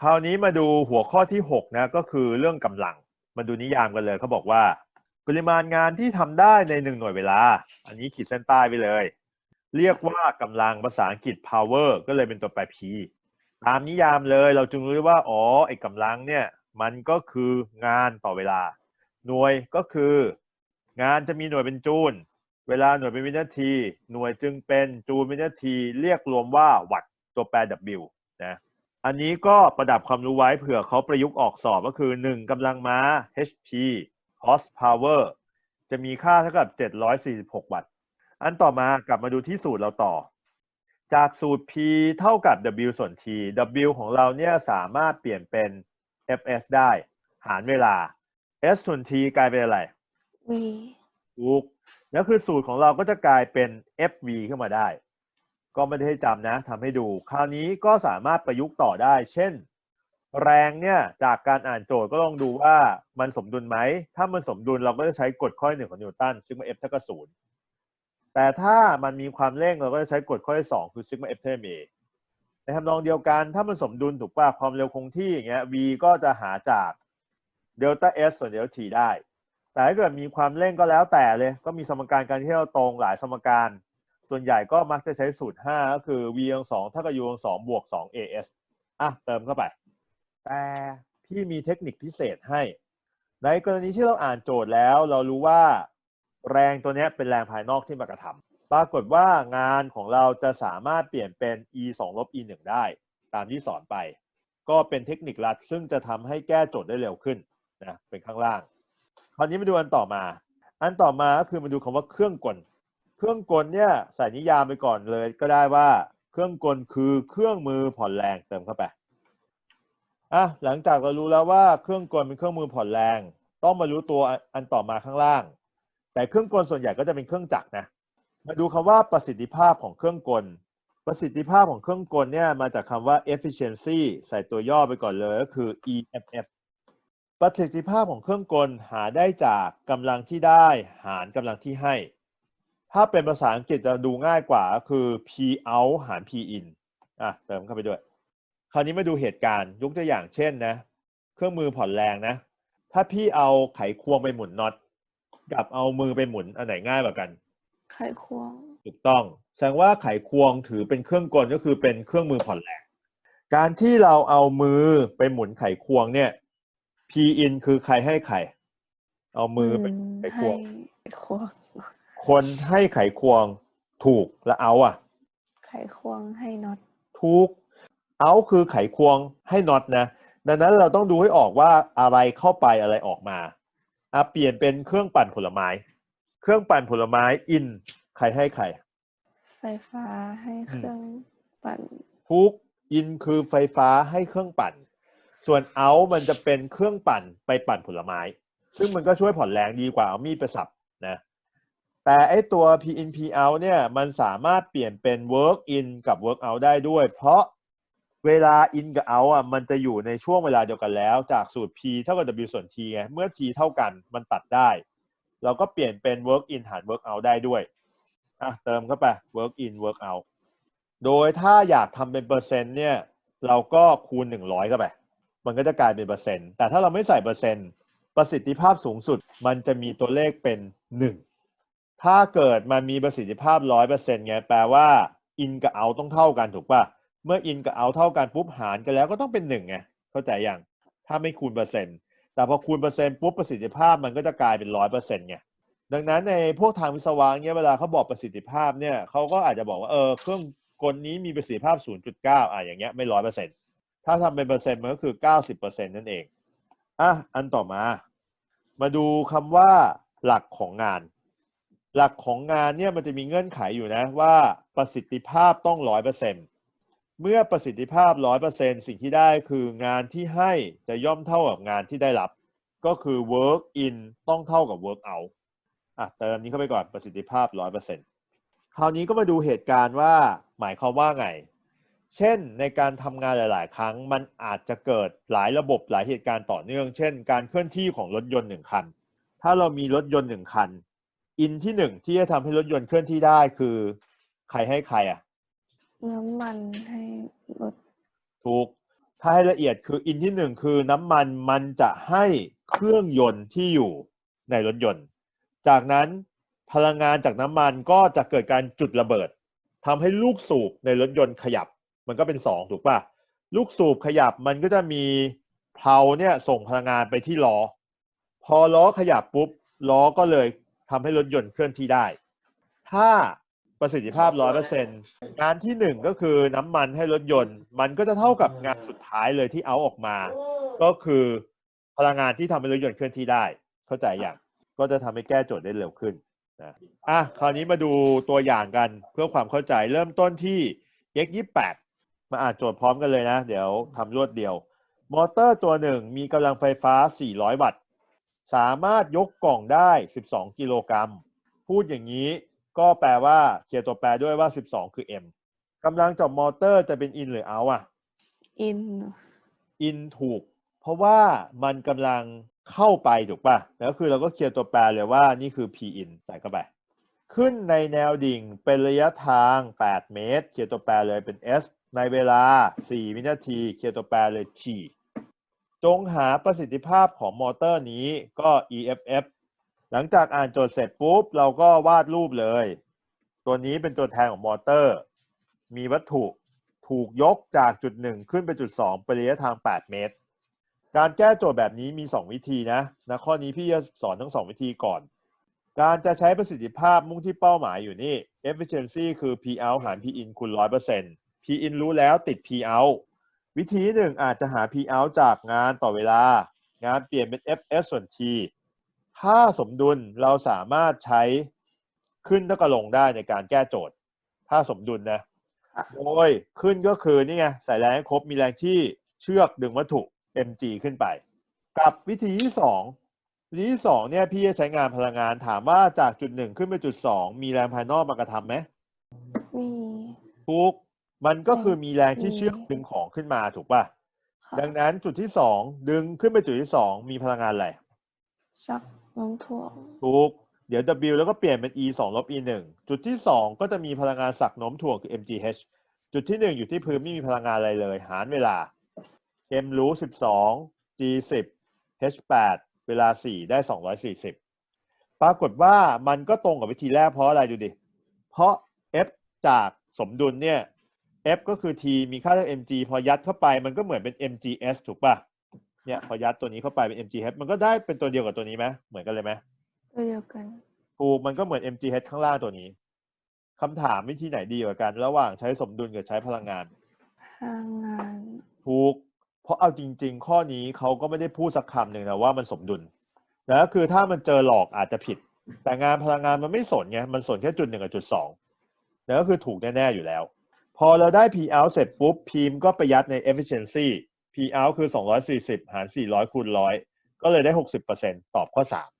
คราวนี้มาดูหัวข้อที่หกนะก็คือเรื่องกำลัง มาดูนิยามกันเลยเขาบอกว่า ปริมาณงานที่ทำได้ในหนึ่งหน่วยเวลา อันนี้ขีดเส้นใต้ไปเลย เรียกว่ากำลังภาษาอังกฤษ power ก็เลยเป็นตัวแปร p ตามนิยามเลยเราจึงรู้ว่าอ๋อไอ้กำลังเนี่ยมันก็คืองานต่อเวลา หน่วยก็คือ งานจะมีหน่วยเป็นจูลเวลาหน่วยเป็นวินาที หน่วยจึงเป็นจูลวินาที เรียกรวมว่าวัตต์ตัวแปร W นะ อันนี้ก็ประดับความรู้ไว้เผื่อเขาประยุกต์ออกสอบก็คือ 1กำลังม้า HP horsepower จะมีค่าเท่ากับ 746 วัตต์ อันต่อมากลับมาดูที่สูตรเราต่อ จากสูตร P เท่ากับ W ส่วน T W ของเราเนี่ยสามารถเปลี่ยนเป็น Fs ได้ หารเวลา S ส่วน T กลายเป็นอะไร V ถูกแล้วคือสูตรของเราก็จะกลายเป็น FV ขึ้นมาได้ ก็ไม่ได้ให้จำนะทำให้ดู คราวนี้ก็สามารถประยุกต์ต่อได้ เช่น แรงเนี่ยจากการอ่านโจทย์ก็ลองดูว่ามันสมดุลไหม ถ้ามันสมดุลเราก็จะใช้กฎข้อหนึ่งของนิวตันซิกมา F เท่ากับศูนย์แต่ถ้ามันมีความเร่งเราก็จะใช้กฎข้อที่สองคือซิกมา F เท่ากับ A ในทำนองเดียวกันถ้ามันสมดุลถูกป่ะความเร็วคงที่อย่างเงี้ย V ก็จะหาจากเดลต้า S ส่วนเดลต้า T ได้ แต่ถ้าเกิดมีความเร่งก็แล้วแต่เลย ก็มีสมการการที่เราตรงหลายสมการ ส่วนใหญ่ก็มักจะใช้สูตร 5 ก็คือ v องสองเท่ากับ u องสองบวก 2 as อะเติมเข้าไป แต่พี่มีเทคนิคพิเศษให้ ในกรณีที่เราอ่านโจทย์แล้ว เรารู้ว่าแรงตัวนี้เป็นแรงภายนอกที่มากระทำปรากฏว่างานของเราจะสามารถเปลี่ยนเป็น e 2ลบ e 1ได้ ตามที่สอนไป ก็เป็นเทคนิคลัดซึ่งจะทำให้แก้โจทย์ได้เร็วขึ้นนะเป็นข้างล่าง คราวนี้มาดูอันต่อมา อันต่อมาก็คือมาดูคำว่าเครื่องกล เครื่องกลเนี่ยใส่นิยามไปก่อนเลยก็ได้ว่าเครื่องกลคือเครื่องมือผ่อนแรงเติมเข้าไปอะหลังจากเรารู้แล้วว่าเครื่องกลเป็นเครื่องมือผ่อนแรง ต้องมารู้ตัวอันต่อมาข้างล่าง แต่เครื่องกลส่วนใหญ่ก็จะเป็นเครื่องจักรนะมาดูคำว่าประสิทธิภาพของเครื่องกล ประสิทธิภาพของเครื่องกลเนี่ยมาจากคำว่า efficiency ใส่ตัวย่อไปก่อนเลยก็คือ EFF ประสิทธิภาพของเครื่องกลหาได้จากกำลังที่ได้หารกำลังที่ให้ ถ้าเป็นภาษาอังกฤษจะดูง่ายกว่าก็คือ P out หาร P in อะเติมเข้าไปด้วย คราวนี้มาดูเหตุการณ์ยกตัวอย่างเช่นนะ เครื่องมือผ่อนแรงนะ ถ้าพี่เอาไขควงไปหมุนน็อตกับเอามือไปหมุนอันไหนง่ายกว่ากัน ไขควงถูกต้องแสดงว่าไขควงถือเป็นเครื่องกลก็คือเป็นเครื่องมือผ่อนแรง การที่เราเอามือไปหมุนไขควงเนี่ย P in คือใครให้ใคร เอามือไปไขควงให้ไข ควงคนให้ไขควงถูกแล้วเอาอะ ไขควงให้น็อตถูก เอาคือไขควงให้น็อตนะ ดังนั้นเราต้องดูให้ออกว่าอะไรเข้าไปอะไรออกมาอะเปลี่ยนเป็นเครื่องปั่นผลไม้ เครื่องปั่นผลไม้ in ใครให้ใคร ไฟฟ้าให้เครื่องปั่นทุกอินคือไฟฟ้าให้เครื่องปั่น ส่วนเอามันจะเป็นเครื่องปั่นไปปั่นผลไม้ ซึ่งมันก็ช่วยผ่อนแรงดีกว่าเอามีดไปสับนะ แต่ไอตัว P in P out เนี่ยมันสามารถเปลี่ยนเป็น work in กับ work out ได้ด้วย เพราะเวลา in กับ out อะมันจะอยู่ในช่วงเวลาเดียวกันแล้ว จากสูตร P เท่ากับ W ส่วน T ไงเมื่อ T เท่ากันมันตัดได้ เราก็เปลี่ยนเป็น work in หาร work out ได้ด้วยอะเติมเข้าไป work in work out โดยถ้าอยากทำเป็นเปอร์เซ็นต์เนี่ยเราก็คูณหนึ่งร้อยเข้าไป มันก็จะกลายเป็นเปอร์เซ็นต์แต่ถ้าเราไม่ใส่เปอร์เซ็นต์ประสิทธิภาพสูงสุดมันจะมีตัวเลขเป็นหนึ่ง ถ้าเกิดมันมีประสิทธิภาพร้อยเปอร์เซ็นต์ไงแปลว่า in กับ out ต้องเท่ากันถูกป่ะเมื่อ in กับ out เท่ากันปุ๊บหารกันแล้วก็ต้องเป็นหนึ่งไงเข้าใจยังถ้าไม่คูณเปอร์เซ็นต์แต่พอคูณเปอร์เซ็นต์ปุ๊บประสิทธิภาพมันก็จะกลายเป็นร้อยเปอร์เซ็นต์ไงดังนั้นในพวกทางวิศวะเนี่ยเวลาเขาบอกประสิทธิภาพเนี่ยเขาก็อาจจะบอกว่าเออเครื่องกลนี้มีประสิทธิภาพ 0.9อะอย่างเงี้ยไม่ร้อยเปอร์เซ็นต์ถ้าทำเป็นเปอร์เซ็นต์มันก็คือ 90เปอร์เซ็นต์นั่นเองอะอันต่อมา มาดูคำว่าหลักของงาน หลักของงานเนี่ยมันจะมีเงื่อนไขอยู่นะว่าประสิทธิภาพต้องร้อยเปอร์เซ็นต์เมื่อประสิทธิภาพร้อยเปอร์เซ็นต์สิ่งที่ได้คืองานที่ให้จะย่อมเท่ากับงานที่ได้รับ ก็คือ work in ต้องเท่ากับ work out อะเติมนี้เข้าไปก่อนประสิทธิภาพร้อยเปอร์เซ็นต์คราวนี้ก็มาดูเหตุการณ์ว่าหมายความว่าไง เช่นในการทำงานหลาย ๆ ครั้งมันอาจจะเกิดหลายระบบหลายเหตุการณ์ต่อเนื่อง เช่น การเคลื่อนที่ของรถยนต์หนึ่งคัน ถ้าเรามีรถยนต์หนึ่งคัน อินที่หนึ่งที่จะทำให้รถยนต์เคลื่อนที่ได้คือ ใครให้ใครอะ น้ำมันให้รถถูก ถ้าให้ละเอียดคืออินที่หนึ่งคือน้ำมันมันจะให้เครื่องยนต์ที่อยู่ในรถยนต์ จากนั้นพลังงานจากน้ำมันก็จะเกิดการจุดระเบิดทำให้ลูกสูบในรถยนต์ขยับ มันก็เป็นสองถูกป่ะ ลูกสูบขยับมันก็จะมีเพลาเนี่ยส่งพลังงานไปที่ล้อ พอล้อขยับปุ๊บล้อก็เลย ทำให้รถยนต์เคลื่อนที่ได้ ถ้าประสิทธิภาพร้อยเปอร์เซ็นงานที่หนึ่งก็คือน้ำมันให้รถยนต์ มันก็จะเท่ากับงานสุดท้ายเลยที่เอาออกมา ก็คือพลังงานที่ทำให้รถยนต์เคลื่อนที่ได้ เข้าใจอย่างก็จะทำให้แก้โจทย์ได้เร็วขึ้นนะอะคราวนี้มาดูตัวอย่างกันเพื่อความเข้าใจเริ่มต้นที่ x 2 8มาอ่านโจทย์พร้อมกันเลยนะ เดี๋ยวทำรวดเดียว มอเตอร์ตัวหนึ่งมีกำลังไฟฟ้า 400 วัตต์ สามารถยกกล่องได้ 12 กิโลกรัม พูดอย่างนี้ก็แปลว่าเขียนตัวแปรด้วยว่า 12 คือ m กำลังจากมอเตอร์จะเป็น in หรือ out อะอิน in ถูก เพราะว่ามันกำลังเข้าไปถูกป่ะ แล้วคือเราก็เคลียร์ตัวแปรเลยว่านี่คือ p in ใส่เข้าไป ขึ้นในแนวดิ่งเป็นระยะทาง 8 เมตรเคลียร์ตัวแปรเลยเป็น s ในเวลา 4 วินาทีเคลียร์ตัวแปรเลย t จงหาประสิทธิภาพของมอเตอร์นี้ก็ EFF หลังจากอ่านโจทย์เสร็จปุ๊บ เราก็วาดรูปเลย ตัวนี้เป็นตัวแทนของมอเตอร์ มีวัตถุถูกยกจากจุดหนึ่งขึ้นไปจุดสองเป็นระยะทาง 8 เมตร การแก้โจทย์แบบนี้มี 2 วิธีนะนะ ข้อนี้พี่จะสอนทั้ง 2 วิธีก่อน การจะใช้ประสิทธิภาพมุ่งที่เป้าหมายอยู่นี่ efficiency คือ p out หาร p in คูณ100% p in รู้แล้วติด p out วิธีหนึ่งอาจจะหา p out จากงานต่อเวลา งานเปลี่ยนเป็น fs ส่วน t ถ้าสมดุลเราสามารถใช้ขึ้นเท่ากับลงได้ในการแก้โจทย์ ถ้าสมดุลนะ โดยขึ้นก็คือนี่ไงใส่แรงครบมีแรงที่เชือกดึงวัตถุ mg ขึ้นไป กับวิธีที่สองวิธีที่สองเนี่ยพี่จะใช้งานพลังงานถามว่าจากจุดหนึ่งขึ้นไปจุดสองมีแรงภายนอกมากระทำไหมมีทุก มันก็คือมีแรงที่เชือกดึงของขึ้นมาถูกป่ะค่ะ ดังนั้นจุดที่สองดึงขึ้นไปจุดที่สองมีพลังงานอะไรซักน้องถ่วงทุกเดี๋ยว W แล้วก็เปลี่ยนเป็น E 2ลบ E 1จุดที่สองก็จะมีพลังงานสักโน้มถ่วงคือ mgh จุดที่หนึ่งอยู่ที่พื้นไม่มีพลังงานอะไรเลย หารเวลา m รู้ 12 g 10 h 8เวลา 4 ได้ 240 ปรากฏว่ามันก็ตรงกับวิธีแรกเพราะอะไรดูดิ เพราะ f จากสมดุลเนี่ย f ก็คือ t มีค่าเท่า mg พอยัดเข้าไปมันก็เหมือนเป็น mgs ถูกป่ะเนี่ยพอยัดตัวนี้เข้าไปเป็น mgh มันก็ได้เป็นตัวเดียวกับตัวนี้ไหมเหมือนกันเลยไหมตัวเดียวกันถูกมันก็เหมือน mgh ข้างล่างตัวนี้คำถามวิธีไหนดีกว่ากัน ระหว่างใช้สมดุลกับใช้พลังงาน พลังงานถูก เพราะเอาจริง ๆ ข้อนี้เขาก็ไม่ได้พูดสักคำหนึ่งนะว่ามันสมดุลแต่ก็คือถ้ามันเจอหลอกอาจจะผิด แต่งานพลังงานมันไม่สนไงมันสนแค่จุดหนึ่งกับจุดสองแต่ก็คือถูกแน่ๆอยู่แล้วพ อเราได้ P out เสร็จปุ๊บพีมก็ประหยัดใน efficiency P out คือ 240 หาร 400 คูณ 100 ก็เลยได้ 60%ตอบข้อ 3